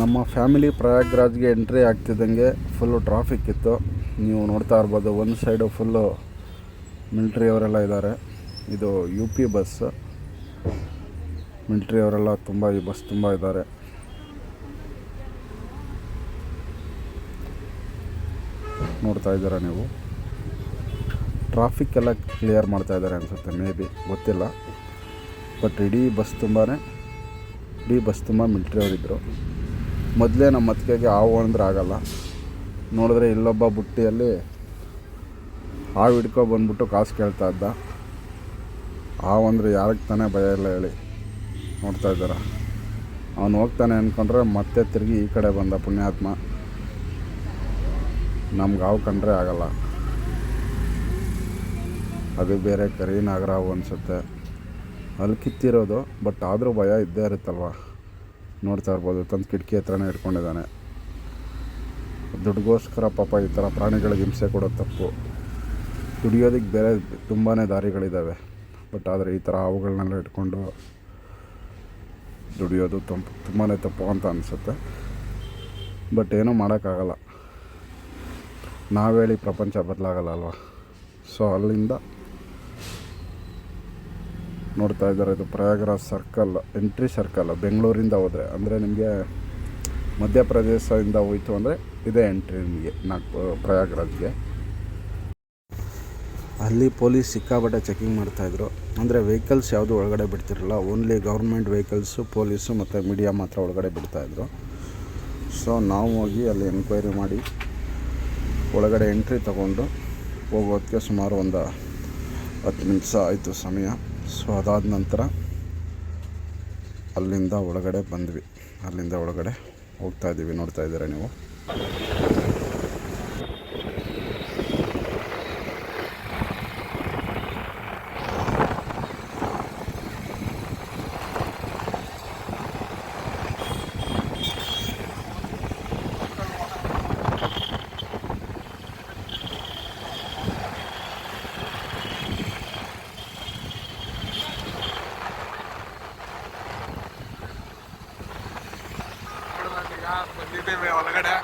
ನಮ್ಮ ಫ್ಯಾಮಿಲಿ ಪ್ರಯಾಗ್ರಾಜ್ಗೆ ಎಂಟ್ರಿ ಆಗ್ತಿದ್ದಂಗೆ ಫುಲ್ಲು ಟ್ರಾಫಿಕ್ ಇತ್ತು. ನೀವು ನೋಡ್ತಾ ಇರ್ಬೋದು, ಒಂದು ಸೈಡು ಫುಲ್ಲು ಮಿಲ್ಟ್ರಿಯವರೆಲ್ಲ ಇದ್ದಾರೆ. ಇದು ಯು ಪಿ ಬಸ್ ಮಿಲ್ಟ್ರಿಯವರೆಲ್ಲ ತುಂಬ ಈ ಬಸ್ ತುಂಬ ಇದ್ದಾರೆ. ನೋಡ್ತಾ ಇದ್ದೀರಾ ನೀವು? ಟ್ರಾಫಿಕ್ ಎಲ್ಲ ಕ್ಲಿಯರ್ ಮಾಡ್ತಾ ಇದ್ದಾರೆ ಅನಿಸುತ್ತೆ ಮೇ ಬಿ ಗೊತ್ತಿಲ್ಲ. ಬಟ್ ಇಡೀ ಬಸ್ ತುಂಬಾ ಇಡೀ ಬಸ್ ತುಂಬ ಮಿಲ್ಟ್ರಿ ಅವರಿದ್ದರು ಮೊದಲೇ ನಮ್ಮ ಅತ್ತಿಗೆಗೆ ಹಾವು ಅಂದ್ರೆ ಆಗಲ್ಲ. ನೋಡಿದ್ರೆ ಇಲ್ಲೊಬ್ಬ ಬುಟ್ಟಿಯಲ್ಲಿ ಹಾವು ಹಿಡ್ಕೊ ಬಂದ್ಬಿಟ್ಟು ಕಾಸು ಕೇಳ್ತಾ ಇದ್ದ. ಹಾವು ಅಂದರೆ ಯಾರಿಗೆ ತಾನೇ ಭಯ ಇಲ್ಲ ಹೇಳಿ ನೋಡ್ತಾ ಇದ್ದಾರ? ಅವನು ಹೋಗ್ತಾನೆ ಅಂದ್ಕೊಂಡ್ರೆ ಮತ್ತೆ ತಿರುಗಿ ಈ ಕಡೆ ಬಂದ ಪುಣ್ಯಾತ್ಮ. ನಮ್ಗೆ ಹಾವು ಕಂಡ್ರೆ ಆಗಲ್ಲ. ಅದು ಬೇರೆ ಕರಿ ನಾಗರಾವು ಅನಿಸುತ್ತೆ. ಅಲ್ಲಿ ಕಿತ್ತಿರೋದು, ಬಟ್ ಆದರೂ ಭಯ ಇದ್ದೇ ಇರುತ್ತಲ್ವ? ನೋಡ್ತಾ ಇರ್ಬೋದು, ತಂದು ಕಿಟಕಿ ಹತ್ರನೇ ಇಟ್ಕೊಂಡಿದ್ದಾನೆ. ದುಡ್ಡಿಗೋಸ್ಕರ ಪಾಪ ಈ ಥರ ಪ್ರಾಣಿಗಳಿಗೆ ಹಿಂಸೆ ಕೊಡೋದು ತಪ್ಪು. ದುಡಿಯೋದಕ್ಕೆ ಬೇರೆ ತುಂಬಾ ದಾರಿಗಳಿದ್ದಾವೆ ಬಟ್ ಆದರೆ ಈ ಥರ ಹಾವುಗಳನ್ನೆಲ್ಲ ಇಟ್ಕೊಂಡು ದುಡಿಯೋದು ತಂಪು ತುಂಬಾ ತಪ್ಪು ಅಂತ ಅನಿಸುತ್ತೆ. ಬಟ್ ಏನೂ ಮಾಡೋಕ್ಕಾಗಲ್ಲ. ನಾವೇಳಿ ಪ್ರಪಂಚ ಬದಲಾಗಲ್ಲ ಅಲ್ವಾ? ಸೊ ಅಲ್ಲಿಂದ ನೋಡ್ತಾ ಇದ್ದಾರೆ. ಇದು ಪ್ರಯಾಗರಾಜ್ ಸರ್ಕಲ್, ಎಂಟ್ರಿ ಸರ್ಕಲ್, ಬೆಂಗಳೂರಿಂದ ಹೋದರೆ. ಅಂದರೆ ನಿಮಗೆ ಮಧ್ಯಪ್ರದೇಶದಿಂದ ಹೋಯಿತು ಅಂದರೆ ಇದೇ ಎಂಟ್ರಿ ನಿಮಗೆ ನಾಲ್ಕು ಪ್ರಯಾಗರಾಜ್ಗೆ. ಅಲ್ಲಿ ಪೊಲೀಸ್ ಸಿಕ್ಕಾಬಟ್ಟೆ ಚೆಕಿಂಗ್ ಮಾಡ್ತಾಯಿದ್ರು ಅಂದರೆ ವೆಹಿಕಲ್ಸ್ ಯಾವುದು ಒಳಗಡೆ ಬಿಡ್ತಿರಲ್ಲ ಓನ್ಲಿ ಗೌರ್ಮೆಂಟ್ ವೆಹಿಕಲ್ಸು ಪೊಲೀಸು ಮತ್ತು ಮೀಡಿಯಾ ಮಾತ್ರ ಒಳಗಡೆ ಬಿಡ್ತಾಯಿದ್ರು ಸೊ ನಾವು ಹೋಗಿ ಅಲ್ಲಿ ಎನ್ಕ್ವೈರಿ ಮಾಡಿ, ಒಳಗಡೆ ಎಂಟ್ರಿ ತಗೊಂಡು ಹೋಗೋದಕ್ಕೆ ಸುಮಾರು ಒಂದು ಹತ್ತು ನಿಮಿಷ ಆಯಿತು ಸಮಯ. ಸೊ ಅದಾದ ನಂತರ ಅಲ್ಲಿಂದ ಒಳಗಡೆ ಬಂದ್ವಿ. ಅಲ್ಲಿಂದ ಒಳಗಡೆ ಹೋಗ್ತಾ ಇದ್ದೀವಿ ನೋಡ್ತಾ ಇದ್ದೀರಾ ನೀವು ಬಂದಿದ್ದೇವೆ ಒಳಗಡೆ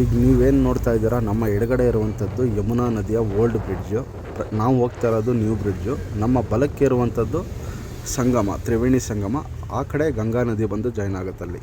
ಈಗ ನೀವೇನು ನೋಡ್ತಾ ಇದ್ದೀರಾ, ನಮ್ಮ ಎಡಗಡೆ ಇರುವಂಥದ್ದು ಯಮುನಾ ನದಿಯ ಓಲ್ಡ್ ಬ್ರಿಡ್ಜು. ನಾವು ಹೋಗ್ತಾ ಇರೋದು ನ್ಯೂ ಬ್ರಿಡ್ಜು. ನಮ್ಮ ಬಲಕ್ಕೆ ಇರುವಂಥದ್ದು ಸಂಗಮ, ತ್ರಿವೇಣಿ ಸಂಗಮ. ಆ ಕಡೆ ಗಂಗಾ ನದಿ ಬಂದು ಜಾಯ್ನ್ ಆಗುತ್ತೆ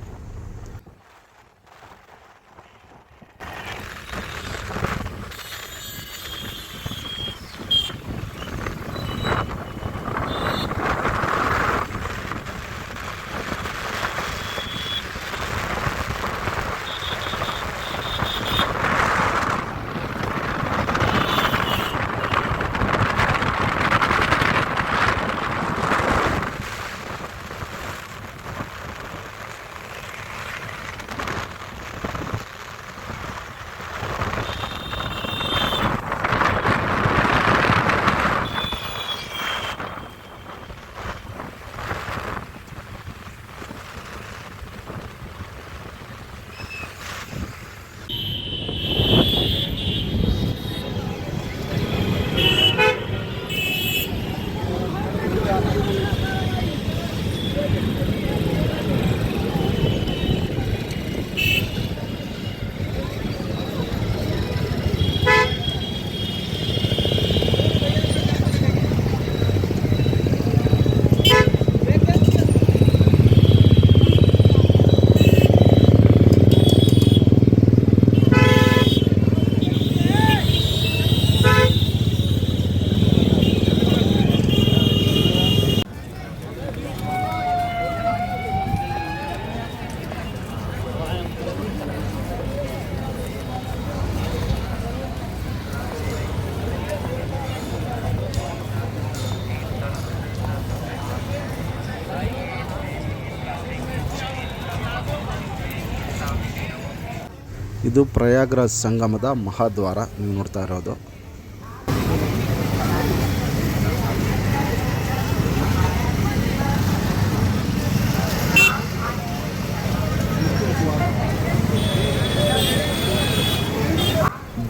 ಇದು ಪ್ರಯಾಗ್ರಾಜ್ ಸಂಗಮದ ಮಹಾದ್ವಾರ. ನೀವು ನೋಡ್ತಾ ಇರೋದು.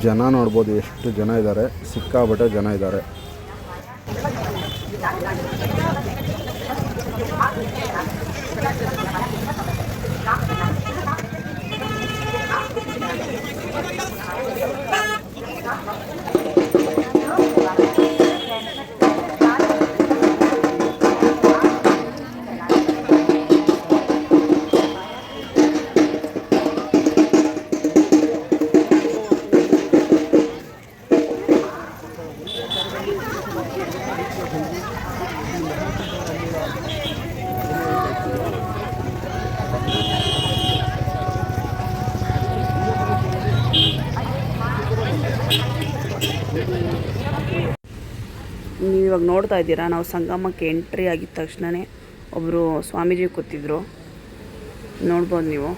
ಜನ ನೋಡ್ಬೋದು, ಎಷ್ಟು ಜನ ಇದ್ದಾರೆ. ಸಿಕ್ಕಾಬಟ್ಟೆ ಜನ ಇದ್ದಾರೆ. ನೀವು ಇವಾಗ ನೋಡ್ತಾ ಇದ್ದೀರಾ, ನಾವು ಸಂಗಮಕ್ಕೆ ಎಂಟ್ರಿ ಆಗಿದ ತಕ್ಷಣವೇ ಒಬ್ಬರು ಸ್ವಾಮೀಜಿ ಕೂತಿದ್ರು. ನೋಡ್ಬೋದು ನೀವು.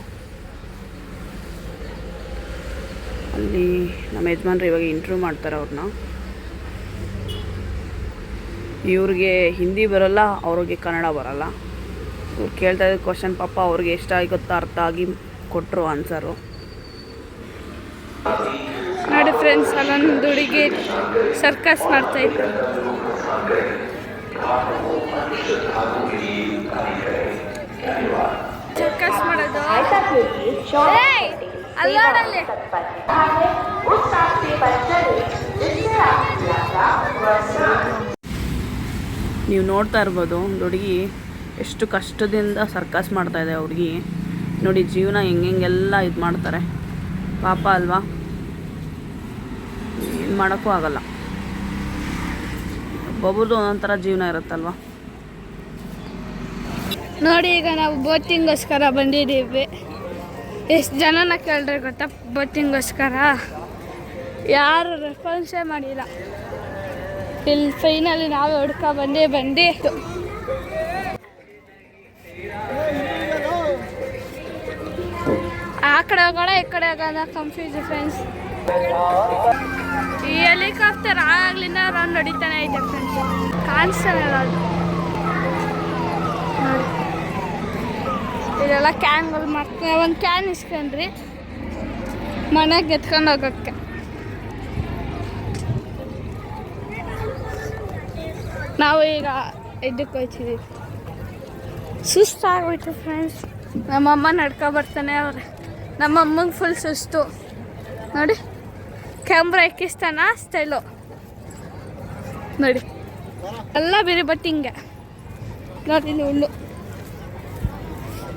ಅಲ್ಲಿ ನಮ್ಮ ಯಜಮಾನ್ರು ಇವಾಗ ಇಂಟ್ರ್ಯೂ ಮಾಡ್ತಾರೆ ಅವ್ರನ್ನ. ಇವ್ರಿಗೆ ಹಿಂದಿ ಬರಲ್ಲ ಅವ್ರಿಗೆ ಕನ್ನಡ ಬರೋಲ್ಲ. ಇವ್ರು ಕೇಳ್ತಾ ಇದ್ದ ಕ್ವಶನ್ ಪಾಪ ಅವ್ರಿಗೆ ಎಷ್ಟಾಗುತ್ತೋ ಅರ್ಥ ಆಗಿ ಕೊಟ್ಟರು ಆನ್ಸರು ನೋಡಿ ಫ್ರೆಂಡ್ಸ್ ಅಲ್ಲೊಂದು ಹುಡುಗಿ ಸರ್ಕಸ್ ಮಾಡ್ತಾ ಇತ್ತು ಸರ್ಕಸ್ ಮಾಡೋದು. ನೀವು ನೋಡ್ತಾ ಇರ್ಬೋದು, ಒಂದು ಹುಡುಗಿ ಎಷ್ಟು ಕಷ್ಟದಿಂದ ಸರ್ಕಸ್ ಮಾಡ್ತಾ ಇದೆ ಹುಡುಗಿ. ನೋಡಿ, ಜೀವನ ಹೆಂಗೆಲ್ಲ ಇದು ಮಾಡ್ತಾರೆ. ಪಾಪ ಅಲ್ವಾ? ಏನು ಮಾಡೋಕ್ಕೂ ಆಗಲ್ಲ. ಒಬ್ಬೊಬ್ರದ್ದು ಒಂದೊಂಥರ ಜೀವನ ಇರುತ್ತಲ್ವಾ? ನೋಡಿ, ಈಗ ನಾವು ಬೋಟಿಂಗೋಸ್ಕರ ಬಂದಿದ್ದೀವಿ. ಎಷ್ಟು ಜನನ ಕೇಳ್ರಿ ಗೊತ್ತಾ ಬೋಟಿಂಗೋಸ್ಕರ ಯಾರು ರೆಸ್ಪಾನ್ಸೇ ಮಾಡಿಲ್ಲ. ಇಲ್ಲಿ ಫೈನಲಿ ನಾವೇ ಹುಡ್ಕೊ ಬಂದೇ ಬಂದು ಆ ಕಡೆ ಹೋಗೋಣ, ಈ ಕಡೆ ಹೋಗೋಣ ಕನ್ಫ್ಯೂಸ್ ಫ್ರೆಂಡ್ಸ್ ಈ ಹೆಲಿಕಾಪ್ಟರ್ ಆಗ್ಲಿಂದ ರನ್ ನಡೀತಾನೆ ಐತೆ ಫ್ರೆಂಡ್ಸ್ ಕಾಣಿಸ್ತಾನೆ ಅದು. ಇದೆಲ್ಲ ಕ್ಯಾನ್ಗಳು ಮಾಡ್ತಾರೆ ಒಂದು ಕ್ಯಾನ್ ಇಸ್ಕೊಂಡ್ರಿ. ಮನೆಗೆ ಎತ್ಕೊಂಡು ಹೋಗೋಕ್ಕೆ. ನಾವು ಈಗ ಇದಕ್ಕೆ ಹೋಗ್ತಿದ್ದೀವಿ ಸುಸ್ತಾಗ್ಬಿಟ್ಟು ಫ್ರೆಂಡ್ಸ್ ನಮ್ಮಮ್ಮ ನಡ್ಕೊ ಬರ್ತಾನೆ ಅವ್ರೆ. ನಮ್ಮಮ್ಮಂಗೆ ಫುಲ್ ಸುಸ್ತು. ನೋಡಿ ಕ್ಯಾಮ್ರಾ ಎಕ್ಕಿಸ್ತಾನ ಸ್ಟೈಲು ನೋಡಿ ಎಲ್ಲ ಬೇರೆ ಬಟ್ಟಿಂಗೆ ನೋಡಿ ಇಲ್ಲಿ ಹುಲ್ಲು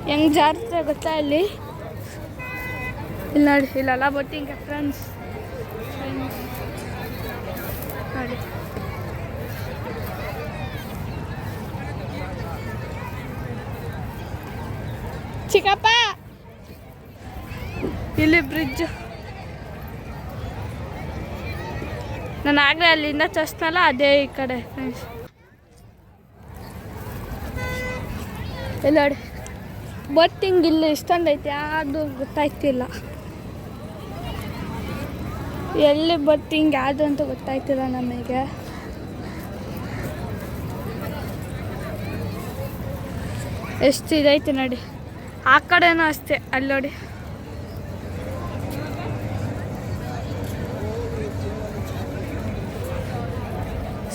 ಹೆಂಗೆ ಜಾರುತ್ತೆ ಗೊತ್ತಾ ಇಲ್ಲಿ? ಇಲ್ಲಿ ನೋಡಿ ಇಲ್ಲೆಲ್ಲ ಬಟ್ಟಿಂಗೆ ಫ್ರೆಂಡ್ಸ್ ನೋಡಿ ಚಿಕ್ಕಪ್ಪ. ಇಲ್ಲಿ ಬ್ರಿಡ್ಜ್ ನಾನು ಆಗಲೇ ಅಲ್ಲಿಂದ ಚಸ್ತಲ್ಲ ಅದೇ ಈ ಕಡೆ ಇಲ್ಲಿ ನೋಡಿ. ಐತೆ ಇಲ್ಲಿ ಇಷ್ಟೊಂದೈತೆ, ಯಾವುದು ಗೊತ್ತಾಯ್ತಿಲ್ಲ. ಎಲ್ಲಿ ಬತ್ತಿಂಗ್ ಯಾವುದು ಅಂತ ಗೊತ್ತಾಯ್ತಿಲ್ಲ ನಮಗೆ. ಎಷ್ಟು ಇದೈತೆ ನೋಡಿ. ಆ ಕಡೆನೂ ಅಷ್ಟೆ, ಅಲ್ಲಿ ನೋಡಿ.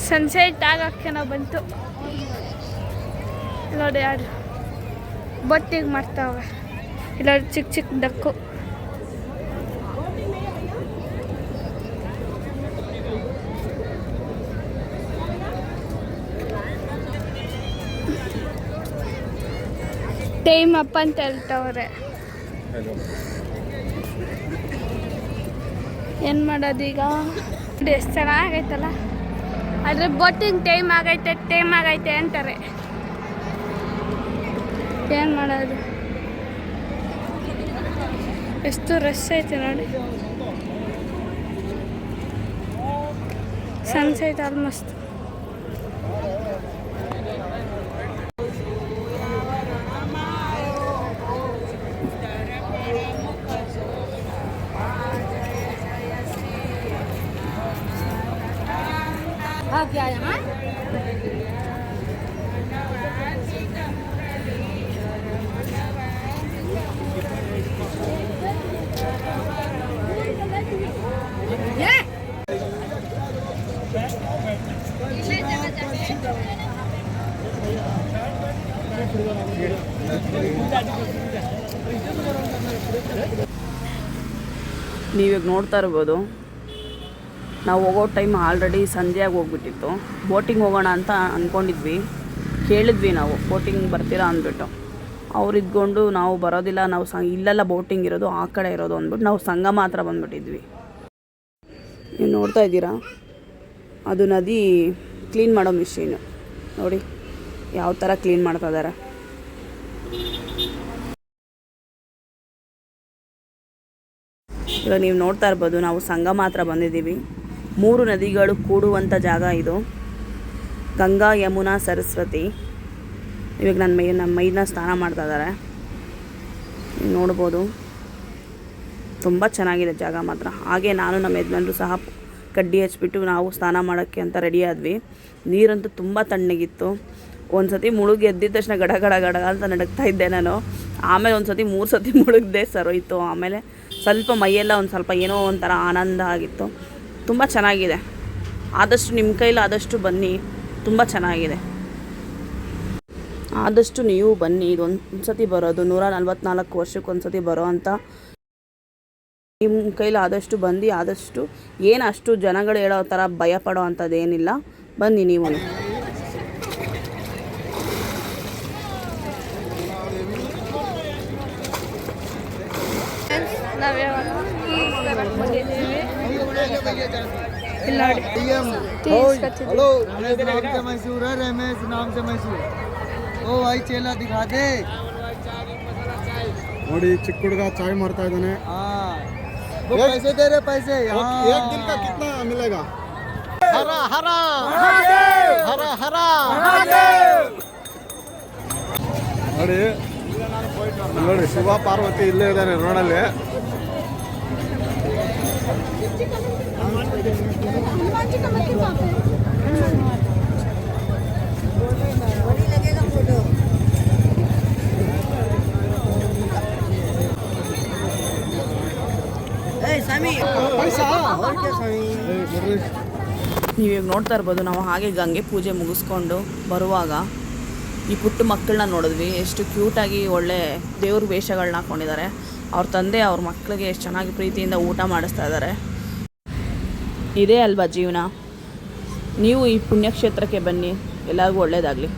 ಸನ್ಸೆಟ್ ಆಗಕ್ಕೆ ನಾವು ಬಂತು. ನೋಡಿ ಯಾರು, ಬೊಟ್ಟಿಗೆ ಮಾಡ್ತಾವೆ ಇಲ್ಲ ಚಿಕ್ಕ ಚಿಕ್ಕ ಡಕ್ಕು. ಟೈಮ್ ಅಪ್ಪ ಅಂತ ಹೇಳ್ತವ್ರೆ. ಏನು ಮಾಡೋದು ಈಗ? ಎಷ್ಟು ಚೆನ್ನಾಗೈತಲ್ಲ. ಆದರೆ ಬೋಟಿಂಗ್ ಟೈಮ್ ಆಗೈತೆ ಟೈಮ್ ಆಗೈತೆ ಅಂತಾರೆ. ಏನು ಮಾಡೋದು? ಎಷ್ಟು ರಶ್ ಐತೆ ನೋಡಿ. ಸನ್ಸೈಟ್ ಆಲ್ಮೋಸ್ಟ್ ನೀವಿವಾಗ ನೋಡ್ತಾ ಇರ್ಬೋದು, ನಾವು ಹೋಗೋ ಟೈಮ್ ಆಲ್ರೆಡಿ ಸಂಜೆಯಾಗಿ ಹೋಗ್ಬಿಟ್ಟಿತ್ತು. ಬೋಟಿಂಗ್ ಹೋಗೋಣ ಅಂತ ಅಂದ್ಕೊಂಡಿದ್ವಿ ಕೇಳಿದ್ವಿ ನಾವು ಬೋಟಿಂಗ್ ಬರ್ತೀರಾ? ಅಂದ್ಬಿಟ್ಟು. ಅವ್ರು ಇದ್ಕೊಂಡು, ನಾವು ಬರೋದಿಲ್ಲ, ನಾವು ಸ, ಇಲ್ಲೆಲ್ಲ ಬೋಟಿಂಗ್ ಇರೋದು, ಆ ಕಡೆ ಇರೋದು, ಅಂದ್ಬಿಟ್ಟು ನಾವು ಸಂಘ ಮಾತ್ರ ಬಂದ್ಬಿಟ್ಟಿದ್ವಿ. ನೀವು ನೋಡ್ತಾ ಇದ್ದೀರಾ? ಅದು ನದಿ ಕ್ಲೀನ್ ಮಾಡೋ ಮಿಷಿನು ನೋಡಿ, ಯಾವ ಥರ ಕ್ಲೀನ್ ಮಾಡ್ತಾ ಇದ್ದಾರೆ ಇವಾಗ ನೀವು ನೋಡ್ತಾ ಇರ್ಬೋದು, ನಾವು ಸಂಘ ಮಾತ್ರ ಬಂದಿದ್ದೀವಿ. ಮೂರು ನದಿಗಳು ಕೂಡುವಂಥ ಜಾಗ ಇದು. ಗಂಗಾ, ಯಮುನಾ, ಸರಸ್ವತಿ. ಇವಾಗ ನನ್ನ ಮೈ ನಮ್ಮ ಮೈನ ಸ್ನಾನ ಮಾಡ್ತಾ ಇದ್ದಾರೆ. ನೋಡ್ಬೋದು. ತುಂಬ ಚೆನ್ನಾಗಿದೆ ಜಾಗ ಮಾತ್ರ. ಹಾಗೆ ನಾನು ನಮ್ಮ ಯಜಮಾನ್ರು ಸಹ ಕಡ್ಡಿ ಹಚ್ಬಿಟ್ಟು ನಾವು ಸ್ನಾನ ಮಾಡೋಕ್ಕೆ ಅಂತ ರೆಡಿ ಆದ್ವಿ. ನೀರಂತೂ ತುಂಬ ತಣ್ಣಗಿತ್ತು. ಒಂದು ಸತಿ ಮುಳುಗಿ ಎದ್ದಿದ ತಕ್ಷಣ ಗಡ ಗಡ ಅಂತ ನಡಗ್ತಾ ಇದ್ದೆ ನಾನು. ಆಮೇಲೆ ಒಂದು ಸತಿ ಮೂರು ಸತಿ ಮುಳುಗ್ದೆ ಸರೋಯ್ತು ಆಮೇಲೆ ಸ್ವಲ್ಪ ಮೈಯೆಲ್ಲ ಒಂದು ಸ್ವಲ್ಪ ಏನೋ ಒಂಥರ ಆನಂದ ಆಗಿತ್ತು. ತುಂಬ ಚೆನ್ನಾಗಿದೆ. ಆದಷ್ಟು ನಿಮ್ಮ ಕೈಲಿ ಆದಷ್ಟು ಬನ್ನಿ. ತುಂಬ ಚೆನ್ನಾಗಿದೆ. ಆದಷ್ಟು ನೀವು ಬನ್ನಿ. ಇದೊಂದು ಸತಿ ಬರೋದು. ನೂರ ನಲ್ವತ್ನಾಲ್ಕು ವರ್ಷಕ್ಕೆ ಒಂದು ಸತಿ ಬರೋ ಅಂತ. ನಿಮ್ಮ ಕೈಲಿ ಆದಷ್ಟು ಬಂದು, ಆದಷ್ಟು ಏನು ಅಷ್ಟು ಜನಗಳು ಹೇಳೋ ಥರ ಭಯ ಪಡೋ ಅಂಥದ್ದು ಏನಿಲ್ಲ ಬನ್ನಿ ನೀವು मशहूर है रमेश नाम से मशहूर ओ भाई चेला दिखा दे ನೋಡಿ ಚಿಕ್ಕ ಹುಡುಗ ಚಾಯ್ ಮಾಡ್ತಾ ಇದ್ದಾನೆ हाँ वो पैसे दे रहे पैसे हाँ ಕಿತ್ನಾ ಮಿಲೇಗಾ हरा हरा हरा हरा ನೋಡಿ ನೋಡಿ ಶಿವ ಪಾರ್ವತಿ ಇಲ್ಲೇ ಇದ್ದಾನೆ ರೋಡಲ್ಲಿ ನೀವಿವಾಗ ನೋಡ್ತಾ ಇರ್ಬೋದು ನಾವು ಹಾಗೆ ಗಂಗೆ ಪೂಜೆ ಮುಗಿಸ್ಕೊಂಡು ಬರುವಾಗ ಈ ಪುಟ್ಟ ಮಕ್ಕಳನ್ನ ನೋಡಿದ್ವಿ. ಎಷ್ಟು ಕ್ಯೂಟಾಗಿ ಒಳ್ಳೆ ದೇವ್ರ ವೇಷಗಳನ್ನ ಹಾಕ್ಕೊಂಡಿದ್ದಾರೆ ಅವ್ರ ತಂದೆ ಅವ್ರ ಮಕ್ಕಳಿಗೆ ಎಷ್ಟು ಚೆನ್ನಾಗಿ ಪ್ರೀತಿಯಿಂದ ಊಟ ಮಾಡಿಸ್ತಾ ಇದ್ದಾರೆ. ಇದೇ ಅಲ್ವಾ ಜೀವನ? ನೀವು ಈ ಪುಣ್ಯಕ್ಷೇತ್ರಕ್ಕೆ ಬನ್ನಿ. ಎಲ್ಲರಿಗೂ ಒಳ್ಳೆಯದಾಗಲಿ